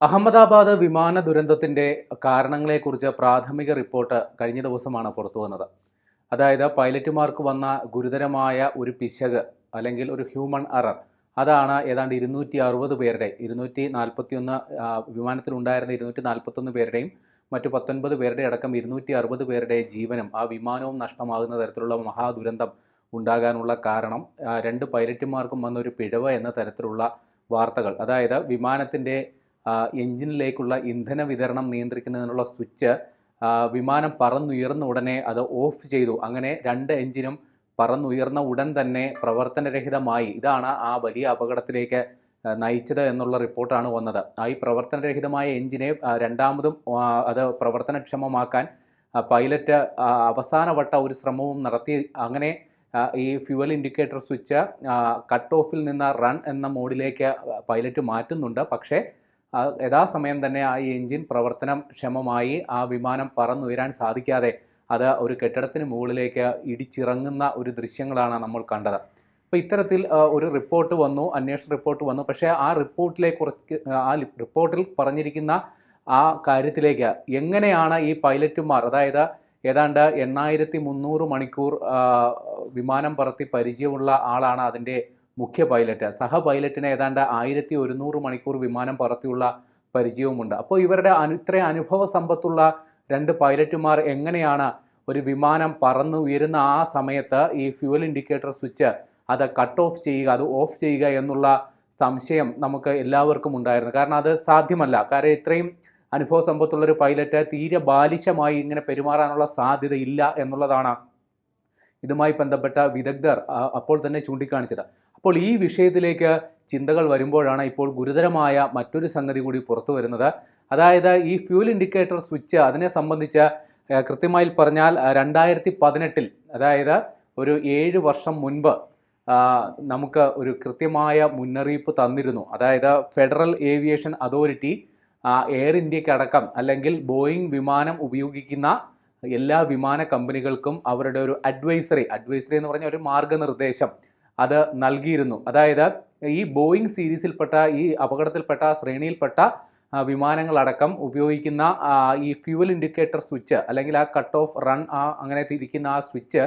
അഹമ്മദാബാദ് വിമാന ദുരന്തത്തിന്റെ കാരണങ്ങളെക്കുറിച്ച് പ്രാഥമിക റിപ്പോർട്ട് കഴിഞ്ഞ ദിവസമാണ് പുറത്തു വന്നത്. അതായത് പൈലറ്റുമാർക്ക് വന്ന ഗുരുതരമായ ഒരു പിശക് അല്ലെങ്കിൽ ഒരു ഹ്യൂമൺ അറർ അതാണ് ഏതാണ്ട് ഇരുന്നൂറ്റി അറുപത് പേരുടെ ഇരുന്നൂറ്റി നാൽപ്പത്തിയൊന്ന് വിമാനത്തിലുണ്ടായിരുന്ന ഇരുന്നൂറ്റി നാൽപ്പത്തൊന്ന് പേരുടെയും മറ്റു പത്തൊൻപത് പേരുടെ അടക്കം ഇരുന്നൂറ്റി അറുപത് പേരുടെ ജീവനും ആ വിമാനവും നഷ്ടമാകുന്ന തരത്തിലുള്ള മഹാദുരന്തം ഉണ്ടാകാനുള്ള കാരണം രണ്ട് പൈലറ്റുമാർക്കും വന്ന ഒരു പിഴവ് എന്ന തരത്തിലുള്ള വാർത്തകൾ. അതായത് വിമാനത്തിന്റെ എഞ്ചിനിലേക്കുള്ള ഇന്ധന വിതരണം നിയന്ത്രിക്കുന്നതിനുള്ള സ്വിച്ച് വിമാനം പറന്നുയർന്ന ഉടനെ അത് ഓഫ് ചെയ്തു. അങ്ങനെ രണ്ട് എഞ്ചിനും പറന്നുയർന്ന ഉടൻ തന്നെ പ്രവർത്തനരഹിതമായി. ഇതാണ് ആ വലിയ അപകടത്തിലേക്ക് നയിച്ചത് എന്നുള്ള റിപ്പോർട്ടാണ് വന്നത്. ഈ പ്രവർത്തനരഹിതമായ എഞ്ചിനെ രണ്ടാമതും അത് പ്രവർത്തനക്ഷമമാക്കാൻ പൈലറ്റ് അവസാന അവസാനവട്ട ഒരു ശ്രമവും നടത്തി. അങ്ങനെ ഈ ഫ്യുവൽ ഇൻഡിക്കേറ്റർ സ്വിച്ച് കട്ട് ഓഫിൽ നിന്ന് റൺ എന്ന മോഡിലേക്ക് പൈലറ്റ് മാറ്റുന്നുണ്ട്. പക്ഷേ യഥാസമയം തന്നെ ആ എഞ്ചിൻ പ്രവർത്തനക്ഷമമായി ആ വിമാനം പറന്നുയരാൻ സാധിക്കാതെ അത് ഒരു കെട്ടിടത്തിന് മുകളിലേക്ക് ഇടിച്ചിറങ്ങുന്ന ഒരു ദൃശ്യങ്ങളാണ് നമ്മൾ കണ്ടത്. അപ്പോൾ ഇത്തരത്തിൽ ഒരു റിപ്പോർട്ട് വന്നു അന്വേഷണ റിപ്പോർട്ട് വന്നു. പക്ഷേ ആ റിപ്പോർട്ടിലെ കുറച്ച് ആ റിപ്പോർട്ടിൽ പറഞ്ഞിരിക്കുന്ന ആ കാര്യത്തിലേക്ക് എങ്ങനെയാണ് ഈ പൈലറ്റുമാർ അതായത് ഏതാണ്ട് എണ്ണായിരത്തി മുന്നൂറ് മണിക്കൂർ വിമാനം പറത്തി പരിചയമുള്ള ആളാണ് അതിന്റെ മുഖ്യ പൈലറ്റ്. സഹ പൈലറ്റിന് ഏതാണ്ട് ആയിരത്തി ഒരുന്നൂറ് മണിക്കൂർ വിമാനം പറത്തിയുള്ള പരിചയവുമുണ്ട്. അപ്പോൾ ഇവരുടെ അനു ഇത്രയും അനുഭവ സമ്പത്തുള്ള രണ്ട് പൈലറ്റുമാർ എങ്ങനെയാണ് ഒരു വിമാനം പറന്ന് ഉയരുന്ന ആ സമയത്ത് ഈ ഫ്യൂവൽ ഇൻഡിക്കേറ്റർ സ്വിച്ച് അത് കട്ട് ഓഫ് ചെയ്യുക അത് ഓഫ് ചെയ്യുക എന്നുള്ള സംശയം നമുക്ക് എല്ലാവർക്കും ഉണ്ടായിരുന്നു. കാരണം അത് സാധ്യമല്ല. കാരണം ഇത്രയും അനുഭവ സമ്പത്തുള്ളൊരു പൈലറ്റ് തീരെ ബാലിശമായി ഇങ്ങനെ പെരുമാറാനുള്ള സാധ്യതയില്ല എന്നുള്ളതാണ് ഇതുമായി ബന്ധപ്പെട്ട വിദഗ്ധർ അപ്പോൾ തന്നെ ചൂണ്ടിക്കാണിച്ചത്. അപ്പോൾ ഈ വിഷയത്തിലേക്ക് ചിന്തകൾ വരുമ്പോഴാണ് ഇപ്പോൾ ഗുരുതരമായ മറ്റൊരു സംഗതി കൂടി പുറത്തു വരുന്നത്. അതായത് ഈ ഫ്യൂൽ ഇൻഡിക്കേറ്റർ സ്വിച്ച് അതിനെ സംബന്ധിച്ച് കൃത്യമായി പറഞ്ഞാൽ രണ്ടായിരത്തി പതിനെട്ടിൽ അതായത് ഒരു ഏഴ് വർഷം മുൻപ് നമുക്ക് ഒരു കൃത്യമായ മുന്നറിയിപ്പ് തന്നിരുന്നു. അതായത് ഫെഡറൽ ഏവിയേഷൻ അതോറിറ്റി എയർ ഇന്ത്യക്കടക്കം അല്ലെങ്കിൽ ബോയിങ് വിമാനം ഉപയോഗിക്കുന്ന എല്ലാ വിമാന കമ്പനികൾക്കും അവരുടെ ഒരു അഡ്വൈസറി അഡ്വൈസറി എന്ന് പറഞ്ഞ ഒരു മാർഗനിർദ്ദേശം അത് നൽകിയിരുന്നു. അതായത് ഈ ബോയിങ് സീരീസിൽപ്പെട്ട ഈ അപകടത്തിൽപ്പെട്ട ശ്രേണിയിൽപ്പെട്ട വിമാനങ്ങളടക്കം ഉപയോഗിക്കുന്ന ഈ ഫ്യൂവൽ ഇൻഡിക്കേറ്റർ സ്വിച്ച് അല്ലെങ്കിൽ ആ കട്ട് ഓഫ് റൺ ആ അങ്ങനെ തിരിക്കുന്ന ആ സ്വിച്ച്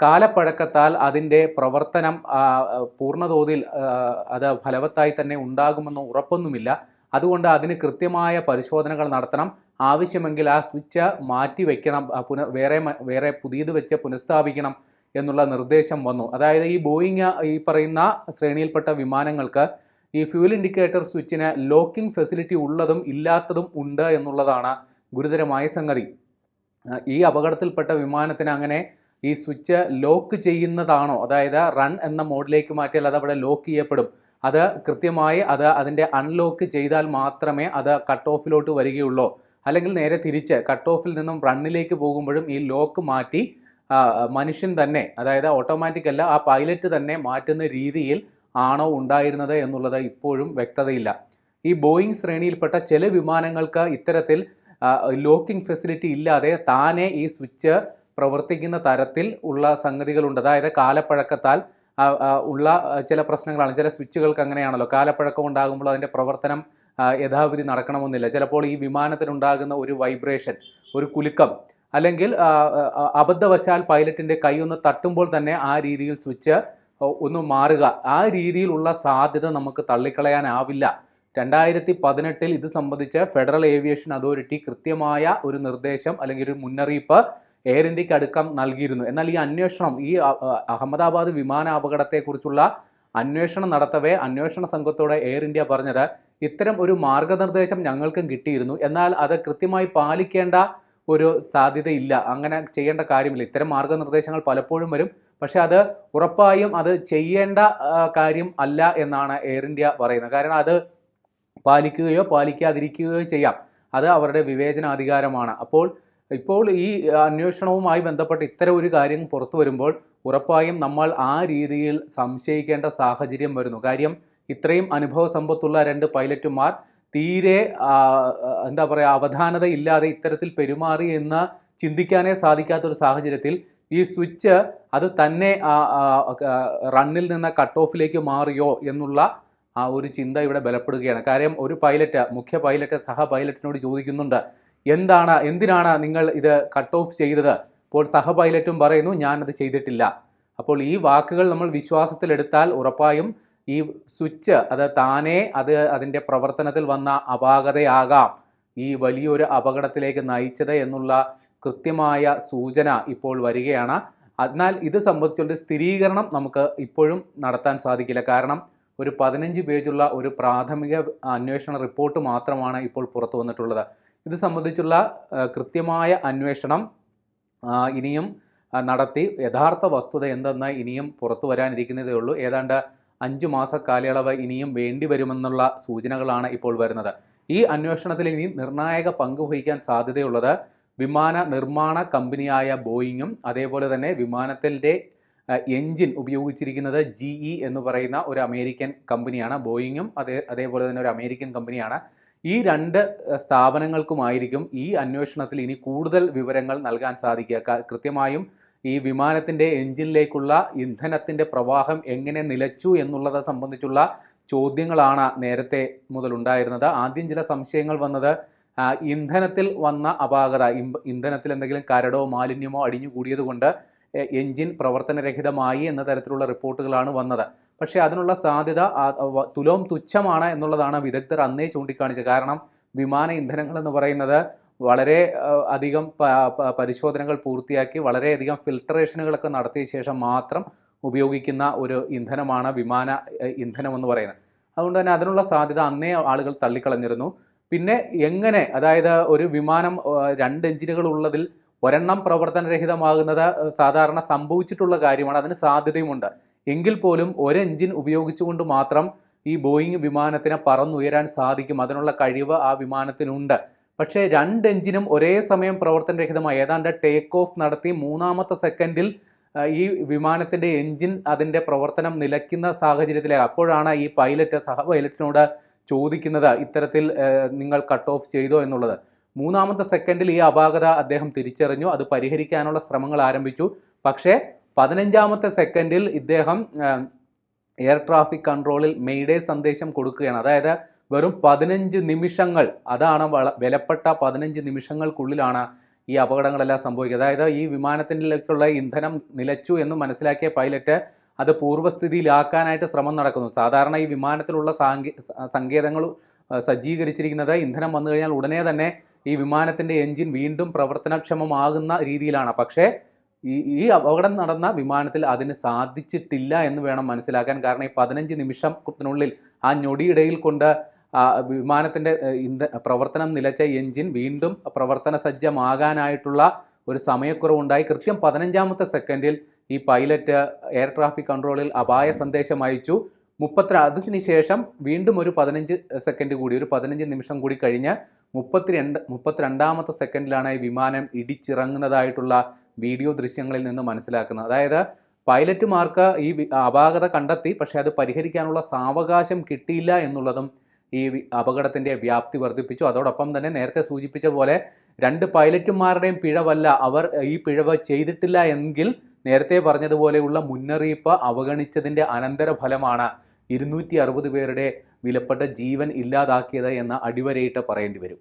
കാലപ്പഴക്കത്താൽ അതിന്റെ പ്രവർത്തനം പൂർണതോതിൽ അത് ഫലവത്തായി തന്നെ ഉണ്ടാകുമെന്ന് ഉറപ്പൊന്നുമില്ല. അതുകൊണ്ട് അതിന് കൃത്യമായ പരിശോധനകൾ നടത്തണം. ആവശ്യമെങ്കിൽ ആ സ്വിച്ച് മാറ്റി വയ്ക്കണം പുന വേറെ വേറെ പുതിയത് വെച്ച് പുനഃസ്ഥാപിക്കണം. എന്നുള്ള നിർദ്ദേശം വന്നു. അതായത് ഈ ബോയിങ് ഈ പറയുന്ന ശ്രേണിയിൽപ്പെട്ട വിമാനങ്ങൾക്ക് ഈ ഫ്യൂൽ ഇൻഡിക്കേറ്റർ സ്വിച്ചിന് ലോക്കിംഗ് ഫെസിലിറ്റി ഉള്ളതും ഇല്ലാത്തതും ഉണ്ട് എന്നുള്ളതാണ് ഗുരുതരമായ സംഗതി. ഈ അപകടത്തിൽപ്പെട്ട വിമാനത്തിന് അങ്ങനെ ഈ സ്വിച്ച് ലോക്ക് ചെയ്യുന്നതാണോ? അതായത് റൺ എന്ന മോഡിലേക്ക് മാറ്റിയാൽ അത് അവിടെ ലോക്ക് ചെയ്യപ്പെടും. അത് കൃത്യമായി അത് അതിന്റെ അൺലോക്ക് ചെയ്താൽ മാത്രമേ അത് കട്ട് ഓഫിലോട്ട് വരികയുള്ളൂ. അല്ലെങ്കിൽ നേരെ തിരിച്ച് കട്ട് ഓഫിൽ നിന്നും റണ്ണിലേക്ക് പോകുമ്പോഴും ഈ ലോക്ക് മാറ്റി മനുഷ്യൻ തന്നെ അതായത് ഓട്ടോമാറ്റിക് അല്ല ആ പൈലറ്റ് തന്നെ മാറ്റുന്ന രീതിയിൽ ആണോ ഉണ്ടായിരുന്നത് എന്നുള്ളത് ഇപ്പോഴും വ്യക്തതയില്ല. ഈ ബോയിങ് ശ്രേണിയിൽപ്പെട്ട ചില വിമാനങ്ങൾക്ക് ഇത്തരത്തിൽ ലോക്കിംഗ് ഫെസിലിറ്റി ഇല്ലാതെ താനെ ഈ സ്വിച്ച് പ്രവർത്തിക്കുന്ന തരത്തിൽ ഉള്ള സംഗതികളുണ്ട്. അതായത് കാലപ്പഴക്കത്താൽ ഉള്ള ചില പ്രശ്നങ്ങളാണ്. ചില സ്വിച്ചുകൾക്ക് അങ്ങനെയാണല്ലോ. കാലപ്പഴക്കം ഉണ്ടാകുമ്പോൾ അതിന്റെ പ്രവർത്തനം യഥാവിധി നടക്കണമെന്നില്ല. ചിലപ്പോൾ ഈ വിമാനത്തിനുണ്ടാകുന്ന ഒരു വൈബ്രേഷൻ ഒരു കുലുക്കം അല്ലെങ്കിൽ അബദ്ധവശാൽ പൈലറ്റിന്റെ കൈ ഒന്ന് തട്ടുമ്പോൾ തന്നെ ആ രീതിയിൽ സ്വിച്ച് ഒന്ന് മാറുക. ആ രീതിയിലുള്ള സാധ്യത നമുക്ക് തള്ളിക്കളയാനാവില്ല. രണ്ടായിരത്തി പതിനെട്ടിൽ ഇത് സംബന്ധിച്ച് ഫെഡറൽ ഏവിയേഷൻ അതോറിറ്റി കൃത്യമായ ഒരു നിർദ്ദേശം അല്ലെങ്കിൽ ഒരു മുന്നറിയിപ്പ് എയർ ഇന്ത്യയ്ക്ക് അടുക്കം നൽകിയിരുന്നു. എന്നാൽ ഈ അന്വേഷണം ഈ അഹമ്മദാബാദ് വിമാന അപകടത്തെക്കുറിച്ചുള്ള അന്വേഷണം നടത്തവേ അന്വേഷണ സംഘത്തോടെ എയർ ഇന്ത്യ പറഞ്ഞത് ഇത്തരം ഒരു മാർഗനിർദ്ദേശം ഞങ്ങൾക്കും കിട്ടിയിരുന്നു. എന്നാൽ അത് കൃത്യമായി പാലിക്കേണ്ട ഒരു സാധ്യതയില്ല. അങ്ങനെ ചെയ്യേണ്ട കാര്യമില്ല. ഇത്തരം മാർഗനിർദ്ദേശങ്ങൾ പലപ്പോഴും വരും. പക്ഷെ അത് ഉറപ്പായും അത് ചെയ്യേണ്ട കാര്യം അല്ല എന്നാണ് എയർ ഇന്ത്യ പറയുന്നത്. കാരണം അത് പാലിക്കുകയോ പാലിക്കാതിരിക്കുകയോ ചെയ്യാം. അത് അവരുടെ വിവേചനാധികാരമാണ്. അപ്പോൾ ഇപ്പോൾ ഈ അന്വേഷണവുമായി ബന്ധപ്പെട്ട് ഇത്തരം ഒരു കാര്യം പുറത്തു വരുമ്പോൾ ഉറപ്പായും നമ്മൾ ആ രീതിയിൽ സംശയിക്കേണ്ട സാഹചര്യം വരുന്നു. കാര്യം ഇത്രയും അനുഭവ സമ്പത്തുള്ള രണ്ട് പൈലറ്റുമാർ തീരെ എന്താ പറയുക അവധാനത ഇല്ലാതെ ഇത്തരത്തിൽ പെരുമാറി എന്ന് ചിന്തിക്കാനേ സാധിക്കാത്തൊരു സാഹചര്യത്തിൽ ഈ സ്വിച്ച് അത് തന്നെ റണ്ണിൽ നിന്ന് കട്ട് ഓഫിലേക്ക് മാറിയോ എന്നുള്ള ആ ഒരു ചിന്ത ഇവിടെ ബലപ്പെടുകയാണ്. കാര്യം ഒരു പൈലറ്റ് മുഖ്യ പൈലറ്റ് സഹ പൈലറ്റിനോട് ചോദിക്കുന്നുണ്ട് എന്താണ് എന്തിനാണ് നിങ്ങൾ ഇത് കട്ട് ഓഫ് ചെയ്തത്? അപ്പോൾ സഹ പൈലറ്റും പറയുന്നു ഞാനത് ചെയ്തിട്ടില്ല. അപ്പോൾ ഈ വാക്കുകൾ നമ്മൾ വിശ്വാസത്തിലെടുത്താൽ ഉറപ്പായും ഈ സ്വിച്ച് അത് താനേ അത് അതിന്റെ പ്രവർത്തനത്തിൽ വന്ന അപാകതയാകാം. ഈ വലിയൊരു അപകടത്തിലേക്ക് നയിച്ചത് എന്നുള്ള കൃത്യമായ സൂചന ഇപ്പോൾ വരികയാണ്. എന്നാൽ ഇത് സംബന്ധിച്ചുള്ള സ്ഥിരീകരണം നമുക്ക് ഇപ്പോഴും നടത്താൻ സാധിക്കില്ല. കാരണം ഒരു പതിനഞ്ച് പേജുള്ള ഒരു പ്രാഥമിക അന്വേഷണ റിപ്പോർട്ട് മാത്രമാണ് ഇപ്പോൾ പുറത്തു വന്നിട്ടുള്ളത്. ഇത് സംബന്ധിച്ചുള്ള കൃത്യമായ അന്വേഷണം ഇനിയും നടത്തി. യഥാർത്ഥ വസ്തുത എന്തെന്ന് ഇനിയും പുറത്തു വരാനിരിക്കുന്നതേ ഉള്ളൂ. ഏതാണ്ട് അഞ്ച് മാസ കാലയളവ് ഇനിയും വേണ്ടി വരുമെന്നുള്ള സൂചനകളാണ് ഇപ്പോൾ വരുന്നത്. ഈ അന്വേഷണത്തിൽ ഇനി നിർണായക പങ്ക് വഹിക്കാൻ സാധ്യതയുള്ളത് വിമാന നിർമ്മാണ കമ്പനിയായ ബോയിങ്ങും അതേപോലെ തന്നെ വിമാനത്തിന്റെ എൻജിൻ ഉപയോഗിച്ചിരിക്കുന്നത് ജി ഇ എന്ന് പറയുന്ന ഒരു അമേരിക്കൻ കമ്പനിയാണ്. ബോയിങ്ങും അതേ അതേപോലെ തന്നെ ഒരു അമേരിക്കൻ കമ്പനിയാണ്. ഈ രണ്ട് സ്ഥാപനങ്ങൾക്കുമായിരിക്കും ഈ അന്വേഷണത്തിൽ ഇനി കൂടുതൽ വിവരങ്ങൾ നൽകാൻ സാധിക്കുക. കൃത്യമായും ഈ വിമാനത്തിന്റെ എഞ്ചിനിലേക്കുള്ള ഇന്ധനത്തിന്റെ പ്രവാഹം എങ്ങനെ നിലച്ചു എന്നുള്ളത് സംബന്ധിച്ചുള്ള ചോദ്യങ്ങളാണ് നേരത്തെ മുതൽ ഉണ്ടായിരുന്നത് ആദ്യം ചില സംശയങ്ങൾ വന്നത് ഇന്ധനത്തിൽ വന്ന അപാകത ഇന്ധനത്തിൽ എന്തെങ്കിലും കരടോ മാലിന്യമോ അടിഞ്ഞുകൂടിയത് കൊണ്ട് എ- എൻജിൻ പ്രവർത്തനരഹിതമായി എന്ന തരത്തിലുള്ള റിപ്പോർട്ടുകളാണ് വന്നത്. പക്ഷേ അതിനുള്ള സാധ്യത തുലോം തുച്ഛമാണ് എന്നുള്ളതാണ് വിദഗ്ധർ അന്നേ ചൂണ്ടിക്കാണിച്ചത്. കാരണം വിമാന ഇന്ധനങ്ങൾ എന്ന് പറയുന്നത് വളരെ അധികം പരിശോധനകൾ പൂർത്തിയാക്കി വളരെയധികം ഫിൽട്ടറേഷനുകളൊക്കെ നടത്തിയ ശേഷം മാത്രം ഉപയോഗിക്കുന്ന ഒരു ഇന്ധനമാണ് വിമാന ഇന്ധനം എന്ന് പറയുന്നത്. അതുകൊണ്ട് തന്നെ അതിനുള്ള സാധ്യത അന്നേ ആളുകൾ തള്ളിക്കളഞ്ഞിരുന്നു. പിന്നെ എങ്ങനെ അതായത് ഒരു വിമാനം രണ്ട് എഞ്ചിനുകൾ ഉള്ളതിൽ ഒരെണ്ണം പ്രവർത്തനരഹിതമാകുന്നത് സാധാരണ സംഭവിച്ചിട്ടുള്ള കാര്യമാണ് അതിന് സാധ്യതയുമുണ്ട്. എങ്കിൽ പോലും ഒരു എഞ്ചിൻ ഉപയോഗിച്ചുകൊണ്ട് മാത്രം ഈ ബോയിങ് വിമാനത്തിനെ പറന്നുയരാൻ സാധിക്കും. അതിനുള്ള കഴിവ് ആ വിമാനത്തിനുണ്ട്. പക്ഷേ രണ്ട് എഞ്ചിനും ഒരേ സമയം പ്രവർത്തനരഹിതമായി ഏതാണ്ട് ടേക്ക് ഓഫ് നടത്തി മൂന്നാമത്തെ സെക്കൻഡിൽ ഈ വിമാനത്തിന്റെ എഞ്ചിൻ അതിന്റെ പ്രവർത്തനം നിലയ്ക്കുന്ന സാഹചര്യത്തിലെ അപ്പോഴാണ് ഈ പൈലറ്റ് സഹ പൈലറ്റിനോട് ചോദിക്കുന്നത് ഇത്തരത്തിൽ നിങ്ങൾ കട്ട് ഓഫ് ചെയ്തോ എന്നുള്ളത്. മൂന്നാമത്തെ സെക്കൻഡിൽ ഈ അപാകത അദ്ദേഹം തിരിച്ചറിഞ്ഞു. അത് പരിഹരിക്കാനുള്ള ശ്രമങ്ങൾ ആരംഭിച്ചു. പക്ഷേ പതിനഞ്ചാമത്തെ സെക്കൻഡിൽ ഇദ്ദേഹം എയർ ട്രാഫിക് കൺട്രോളിൽ മെയ്ഡേ സന്ദേശം കൊടുക്കുകയാണ്. അതായത് വെറും പതിനഞ്ച് നിമിഷങ്ങൾ അതാണ് വിലപ്പെട്ട പതിനഞ്ച് നിമിഷങ്ങൾക്കുള്ളിലാണ് ഈ അപകടങ്ങളെല്ലാം സംഭവിക്കുക. അതായത് ഈ വിമാനത്തിലേക്കുള്ള ഇന്ധനം നിലച്ചു എന്ന് മനസ്സിലാക്കിയ പൈലറ്റ് അത് പൂർവസ്ഥിതിയിലാക്കാനായിട്ട് ശ്രമം നടക്കുന്നു. സാധാരണ ഈ വിമാനത്തിലുള്ള സാങ്കേ സങ്കേതങ്ങൾ സജ്ജീകരിച്ചിരിക്കുന്നത് ഇന്ധനം വന്നു കഴിഞ്ഞാൽ ഉടനെ തന്നെ ഈ വിമാനത്തിന്റെ എൻജിൻ വീണ്ടും പ്രവർത്തനക്ഷമമാകുന്ന രീതിയിലാണ്. പക്ഷേ ഈ ഈ അപകടം നടന്ന വിമാനത്തിൽ അതിന് സാധിച്ചിട്ടില്ല എന്ന് വേണം മനസ്സിലാക്കാൻ. കാരണം ഈ പതിനഞ്ച് നിമിഷത്തിനുള്ളിൽ ആ ഞൊടിയിടയിൽ കൊണ്ട് വിമാനത്തിന്റെ ഇന്ധ പ്രവർത്തനം നിലച്ച എഞ്ചിൻ വീണ്ടും പ്രവർത്തന സജ്ജമാകാനായിട്ടുള്ള ഒരു സമയക്കുറവുണ്ടായി. കൃത്യം പതിനഞ്ചാമത്തെ സെക്കൻഡിൽ ഈ പൈലറ്റ് എയർ ട്രാഫിക് കൺട്രോളിൽ അപായ സന്ദേശം അയച്ചു. മുപ്പത്തി അതിന് ശേഷം വീണ്ടും ഒരു പതിനഞ്ച് സെക്കൻഡ് കൂടി ഒരു പതിനഞ്ച് നിമിഷം കൂടി കഴിഞ്ഞ് മുപ്പത്തിരണ്ട് മുപ്പത്തിരണ്ടാമത്തെ സെക്കൻഡിലാണ് ഈ വിമാനം ഇടിച്ചിറങ്ങുന്നതായിട്ടുള്ള വീഡിയോ ദൃശ്യങ്ങളിൽ നിന്ന് മനസ്സിലാക്കുന്നത്. അതായത് പൈലറ്റുമാർക്ക് ഈ അപാകത കണ്ടെത്തി പക്ഷേ അത് പരിഹരിക്കാനുള്ള സാവകാശം കിട്ടിയില്ല എന്നുള്ളതും ഈ അപകടത്തിന്റെ വ്യാപ്തി വർദ്ധിപ്പിച്ചു. അതോടൊപ്പം തന്നെ നേരത്തെ സൂചിപ്പിച്ച പോലെ രണ്ട് പൈലറ്റുമാരുടെയും പിഴവല്ല അവർ ഈ പിഴവ് ചെയ്തിട്ടില്ല എങ്കിൽ നേരത്തെ പറഞ്ഞതുപോലെയുള്ള മുന്നറിയിപ്പ് അവഗണിച്ചതിന്റെ അനന്തരഫലമാണ് ഇരുന്നൂറ്റി അറുപത് പേരുടെ വിലപ്പെട്ട ജീവൻ ഇല്ലാതാക്കിയത് എന്ന് അടിവരയിട്ട് പറയേണ്ടി വരും.